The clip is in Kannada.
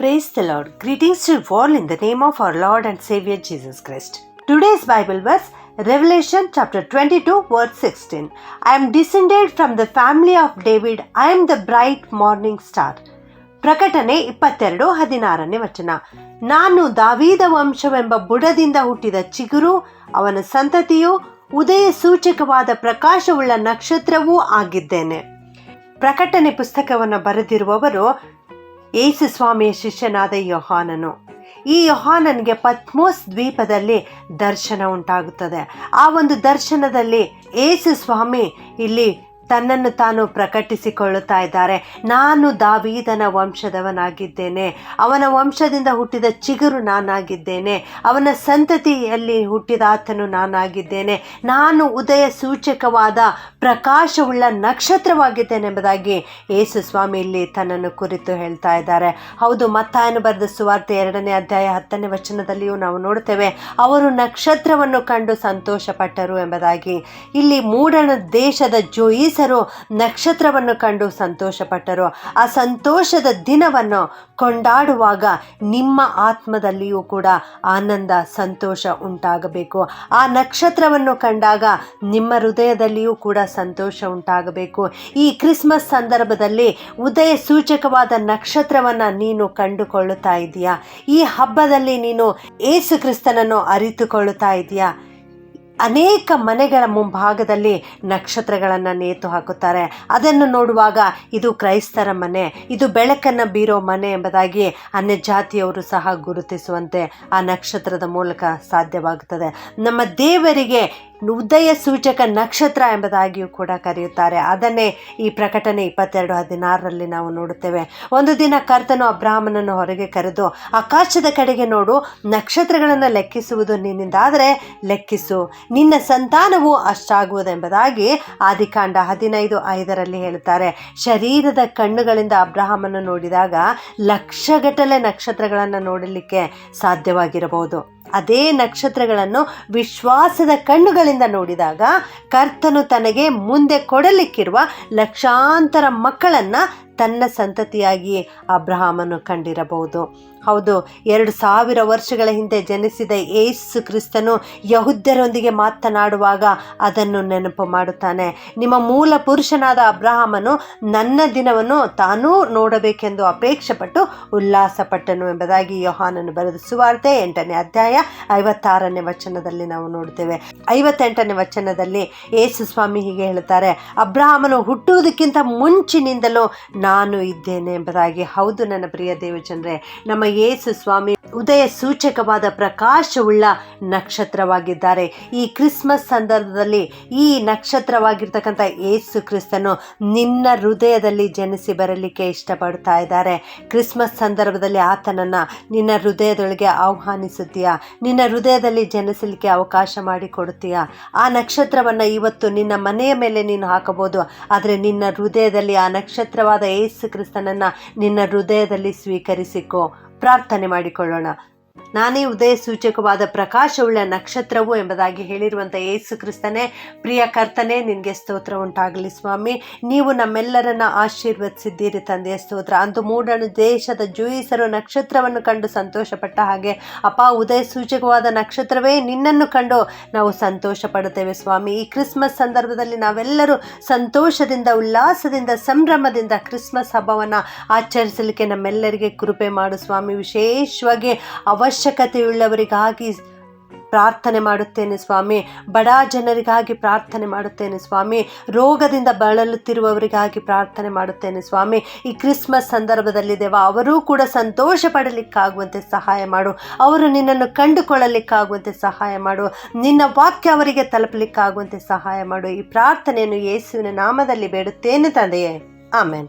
Praise the lord greetings to fall in the name of our lord and saviour Jesus Christ today's Bible verse Revelation chapter twenty two verse sixteen I am descended from the family of David I am the bright morning star ಪ್ರಕಟಣೆ ಇಪ್ಪತ್ತೆರಡು, ಹದಿನಾರನೇ ವಚನ. ನಾನು ದಾವೀದ ವಂಶವೆಂಬ ಬುಡದಿಂದ ಹುಟ್ಟಿದ ಚಿಗುರು, ಅವನ ಸಂತತಿಯು ಉದಯ ಸೂಚಕವಾದ ಪ್ರಕಾಶವುಳ್ಳ ನಕ್ಷತ್ರವೂ ಆಗಿದ್ದೇನೆ. ಪ್ರಕಟಣೆ ಪುಸ್ತಕವನ್ನು ಬರೆದಿರುವವರು ಯೇಸು ಸ್ವಾಮಿಯ ಶಿಷ್ಯನಾದ ಯೋಹಾನನು. ಈ ಯೋಹಾನನಿಗೆ ಪತ್ಮೋಸ್ ದ್ವೀಪದಲ್ಲಿ ದರ್ಶನ ಉಂಟಾಗುತ್ತದೆ. ಆ ಒಂದು ದರ್ಶನದಲ್ಲಿ ಯೇಸು ಸ್ವಾಮಿ ಇಲ್ಲಿ ತನ್ನನ್ನು ತಾನು ಪ್ರಕಟಿಸಿಕೊಳ್ಳುತ್ತಾ ಇದ್ದಾರೆ. ನಾನು ದಾವೀದನ ವಂಶದವನಾಗಿದ್ದೇನೆ. ಅವನ ವಂಶದಿಂದ ಹುಟ್ಟಿದ ಚಿಗುರು ನಾನಾಗಿದ್ದೇನೆ. ಅವನ ಸಂತತಿಯಲ್ಲಿ ಹುಟ್ಟಿದ ಆತನು ನಾನಾಗಿದ್ದೇನೆ. ನಾನು ಉದಯ ಸೂಚಕವಾದ ಪ್ರಕಾಶವುಳ್ಳ ನಕ್ಷತ್ರವಾಗಿದ್ದೇನೆ ಎಂಬುದಾಗಿ ಯೇಸು ಸ್ವಾಮಿ ಇಲ್ಲಿ ತನ್ನನ್ನು ಕುರಿತು ಹೇಳ್ತಾ ಇದ್ದಾರೆ. ಹೌದು, ಮತ್ತಾಯನು ಬರೆದ ಸುವಾರ್ತೆ ಎರಡನೇ ಅಧ್ಯಾಯ ಹತ್ತನೇ ವಚನದಲ್ಲಿಯೂ ನಾವು ನೋಡ್ತೇವೆ ಅವರು ನಕ್ಷತ್ರವನ್ನು ಕಂಡು ಸಂತೋಷಪಟ್ಟರು ಎಂಬುದಾಗಿ. ಇಲ್ಲಿ ಮೂಡಣ ದೇಶದ ಜೋಯಿಸರು ನಕ್ಷತ್ರವನ್ನು ಕಂಡು ಸಂತೋಷಪಟ್ಟರು. ಆ ಸಂತೋಷದ ದಿನವನ್ನು ಕೊಂಡಾಡುವಾಗ ನಿಮ್ಮ ಆತ್ಮದಲ್ಲಿಯೂ ಕೂಡ ಆನಂದ, ಸಂತೋಷ ಉಂಟಾಗಬೇಕು. ಆ ನಕ್ಷತ್ರವನ್ನು ಕಂಡಾಗ ನಿಮ್ಮ ಹೃದಯದಲ್ಲಿಯೂ ಕೂಡ ಸಂತೋಷ ಉಂಟಾಗಬೇಕು. ಈ ಕ್ರಿಸ್ಮಸ್ ಸಂದರ್ಭದಲ್ಲಿ ಉದಯ ಸೂಚಕವಾದ ನಕ್ಷತ್ರವನ್ನು ನೀನು ಕಂಡುಕೊಳ್ಳುತ್ತಾ ಇದೆಯಾ? ಈ ಹಬ್ಬದಲ್ಲಿ ನೀನು ಏಸು ಕ್ರಿಸ್ತನನ್ನು ಅರಿತುಕೊಳ್ಳುತ್ತಾ ಇದೆಯಾ? ಅನೇಕ ಮನೆಗಳ ಮುಂಭಾಗದಲ್ಲಿ ನಕ್ಷತ್ರಗಳನ್ನು ನೇತು ಹಾಕುತ್ತಾರೆ. ಅದನ್ನು ನೋಡುವಾಗ ಇದು ಕ್ರೈಸ್ತರ ಮನೆ, ಇದು ಬೆಳಕನ್ನು ಬೀರೋ ಮನೆ ಎಂಬುದಾಗಿ ಅನ್ಯ ಜಾತಿಯವರು ಸಹ ಗುರುತಿಸುವಂತೆ ಆ ನಕ್ಷತ್ರದ ಮೂಲಕ ಸಾಧ್ಯವಾಗುತ್ತದೆ. ನಮ್ಮ ದೇವರಿಗೆ ಉದಯ ಸೂಚಕ ನಕ್ಷತ್ರ ಎಂಬುದಾಗಿಯೂ ಕೂಡ ಕರೆಯುತ್ತಾರೆ. ಅದನ್ನೇ ಈ ಪ್ರಕಟಣೆ ಇಪ್ಪತ್ತೆರಡು ಹದಿನಾರರಲ್ಲಿ ನಾವು ನೋಡುತ್ತೇವೆ. ಒಂದು ದಿನ ಕರ್ತನು ಅಬ್ರಾಹ್ಮನನ್ನು ಹೊರಗೆ ಕರೆದು, ಆಕಾಶದ ಕಡೆಗೆ ನೋಡು, ನಕ್ಷತ್ರಗಳನ್ನು ಲೆಕ್ಕಿಸುವುದು ನಿನ್ನಿಂದಾದರೆ ಲೆಕ್ಕಿಸು, ನಿನ್ನ ಸಂತಾನವು ಅಷ್ಟಾಗುವುದೆಂಬುದಾಗಿ ಆದಿಕಾಂಡ ಹದಿನೈದು ಐದರಲ್ಲಿ ಹೇಳುತ್ತಾರೆ. ಶರೀರದ ಕಣ್ಣುಗಳಿಂದ ಅಬ್ರಾಹ್ಮನ್ನು ನೋಡಿದಾಗ ಲಕ್ಷಗಟ್ಟಲೆ ನಕ್ಷತ್ರಗಳನ್ನು ನೋಡಲಿಕ್ಕೆ ಸಾಧ್ಯವಾಗಿರಬಹುದು. ಅದೇ ನಕ್ಷತ್ರಗಳನ್ನು ವಿಶ್ವಾಸದ ಕಣ್ಣುಗಳಿಂದ ನೋಡಿದಾಗ ಕರ್ತನು ತನಗೆ ಮುಂದೆ ಕೊಡಲಿಕ್ಕಿರುವ ಲಕ್ಷಾಂತರ ಮಕ್ಕಳನ್ನು ತನ್ನ ಸಂತತಿಯಾಗಿ ಅಬ್ರಹಾಮನು ಕಂಡಿರಬಹುದು. ಹೌದು, ಎರಡು ಸಾವಿರ ವರ್ಷಗಳ ಹಿಂದೆ ಜನಿಸಿದ ಏಸು ಕ್ರಿಸ್ತನು ಯಹುದ್ಯರೊಂದಿಗೆ ಮಾತನಾಡುವಾಗ ಅದನ್ನು ನೆನಪು ಮಾಡುತ್ತಾನೆ. ನಿಮ್ಮ ಮೂಲ ಪುರುಷನಾದ ಅಬ್ರಹಾಮನು ನನ್ನ ದಿನವನ್ನು ತಾನೂ ನೋಡಬೇಕೆಂದು ಅಪೇಕ್ಷೆಪಟ್ಟು ಉಲ್ಲಾಸಪಟ್ಟನು ಎಂಬುದಾಗಿ ಯೋಹಾನನು ಬರೆದ ಸುವಾರ್ತೆ ಎಂಟನೇ ಅಧ್ಯಾಯ ಐವತ್ತಾರನೇ ವಚನದಲ್ಲಿ ನಾವು ನೋಡ್ತೇವೆ ಐವತ್ತೆಂಟನೇ ವಚನದಲ್ಲಿ ಏಸು ಸ್ವಾಮಿ ಹೀಗೆ ಹೇಳುತ್ತಾರೆ, ಅಬ್ರಹಾಮನು ಹುಟ್ಟುವುದಕ್ಕಿಂತ ಮುಂಚಿನಿಂದಲೂ ನಾನು ಇದ್ದೇನೆ ಎಂಬುದಾಗಿ. ಹೌದು ನನ್ನ ಪ್ರಿಯ ದೇವಚಂದ್ರೆ ನಮ್ಮ ಯೇಸು ಸ್ವಾಮಿ ಉದಯ ಸೂಚಕವಾದ ಪ್ರಕಾಶವುಳ್ಳ ನಕ್ಷತ್ರವಾಗಿದ್ದಾರೆ. ಈ ಕ್ರಿಸ್ಮಸ್ ಸಂದರ್ಭದಲ್ಲಿ ಈ ನಕ್ಷತ್ರವಾಗಿರ್ತಕ್ಕಂಥ ಏಸು ಕ್ರಿಸ್ತನು ನಿನ್ನ ಹೃದಯದಲ್ಲಿ ಜನಿಸಿ ಬರಲಿಕ್ಕೆ ಇಷ್ಟಪಡ್ತಾ ಇದ್ದಾರೆ. ಕ್ರಿಸ್ಮಸ್ ಸಂದರ್ಭದಲ್ಲಿ ಆತನನ್ನು ನಿನ್ನ ಹೃದಯದೊಳಗೆ ಆಹ್ವಾನಿಸುತ್ತೀಯಾ? ನಿನ್ನ ಹೃದಯದಲ್ಲಿ ಜನಿಸಲಿಕ್ಕೆ ಅವಕಾಶ ಮಾಡಿಕೊಡುತ್ತೀಯಾ? ಆ ನಕ್ಷತ್ರವನ್ನು ಇವತ್ತು ನಿನ್ನ ಮನೆಯ ಮೇಲೆ ನೀನು ಹಾಕಬಹುದು. ಆದರೆ ನಿನ್ನ ಹೃದಯದಲ್ಲಿ ಆ ನಕ್ಷತ್ರವಾದ ಏಸು ಕ್ರಿಸ್ತನನ್ನು ನಿನ್ನ ಹೃದಯದಲ್ಲಿ ಸ್ವೀಕರಿಸಿಕೋ. ಪ್ರಾರ್ಥನೆ ಮಾಡಿಕೊಳ್ಳೋಣ. ನಾನೇ ಉದಯ ಸೂಚಕವಾದ ಪ್ರಕಾಶವುಳ್ಳ ನಕ್ಷತ್ರವು ಎಂಬುದಾಗಿ ಹೇಳಿರುವಂಥ ಯೇಸು ಕ್ರಿಸ್ತನೇ, ಪ್ರಿಯ ಕರ್ತನೇ, ನಿನಗೆ ಸ್ತೋತ್ರ ಉಂಟಾಗಲಿ ಸ್ವಾಮಿ. ನೀವು ನಮ್ಮೆಲ್ಲರನ್ನ ಆಶೀರ್ವದಿಸಿದ್ದೀರಿ ತಂದೆಯ ಸ್ತೋತ್ರ. ಅಂದು ಮೂಡಣ ದೇಶದ ಜೂಯಿಸರು ನಕ್ಷತ್ರವನ್ನು ಕಂಡು ಸಂತೋಷಪಟ್ಟ ಹಾಗೆ, ಅಪ್ಪ ಉದಯ ಸೂಚಕವಾದ ನಕ್ಷತ್ರವೇ, ನಿನ್ನನ್ನು ಕಂಡು ನಾವು ಸಂತೋಷ ಪಡುತ್ತೇವೆ ಸ್ವಾಮಿ. ಈ ಕ್ರಿಸ್ಮಸ್ ಸಂದರ್ಭದಲ್ಲಿ ನಾವೆಲ್ಲರೂ ಸಂತೋಷದಿಂದ, ಉಲ್ಲಾಸದಿಂದ, ಸಂಭ್ರಮದಿಂದ ಕ್ರಿಸ್ಮಸ್ ಹಬ್ಬವನ್ನು ಆಚರಿಸಲಿಕ್ಕೆ ನಮ್ಮೆಲ್ಲರಿಗೆ ಕೃಪೆ ಮಾಡು ಸ್ವಾಮಿ. ವಿಶೇಷವಾಗಿ ಅವಶ್ಯಕತೆಯುಳ್ಳವರಿಗಾಗಿ ಪ್ರಾರ್ಥನೆ ಮಾಡುತ್ತೇನೆ ಸ್ವಾಮಿ. ಬಡ ಜನರಿಗಾಗಿ ಪ್ರಾರ್ಥನೆ ಮಾಡುತ್ತೇನೆ ಸ್ವಾಮಿ. ರೋಗದಿಂದ ಬಳಲುತ್ತಿರುವವರಿಗಾಗಿ ಪ್ರಾರ್ಥನೆ ಮಾಡುತ್ತೇನೆ ಸ್ವಾಮಿ. ಈ ಕ್ರಿಸ್ಮಸ್ ಸಂದರ್ಭದಲ್ಲಿ ದೇವ, ಅವರೂ ಕೂಡ ಸಂತೋಷ ಪಡಲಿಕ್ಕಾಗುವಂತೆ ಸಹಾಯ ಮಾಡು. ಅವರು ನಿನ್ನನ್ನು ಕಂಡುಕೊಳ್ಳಲಿಕ್ಕಾಗುವಂತೆ ಸಹಾಯ ಮಾಡು. ನಿನ್ನ ವಾಕ್ಯ ಅವರಿಗೆ ತಲುಪಲಿಕ್ಕಾಗುವಂತೆ ಸಹಾಯ ಮಾಡು. ಈ ಪ್ರಾರ್ಥನೆಯನ್ನು ಯೇಸುವಿನ ನಾಮದಲ್ಲಿ ಬೇಡುತ್ತೇನೆ ತಂದೆಯೇ. ಆಮೇನ್.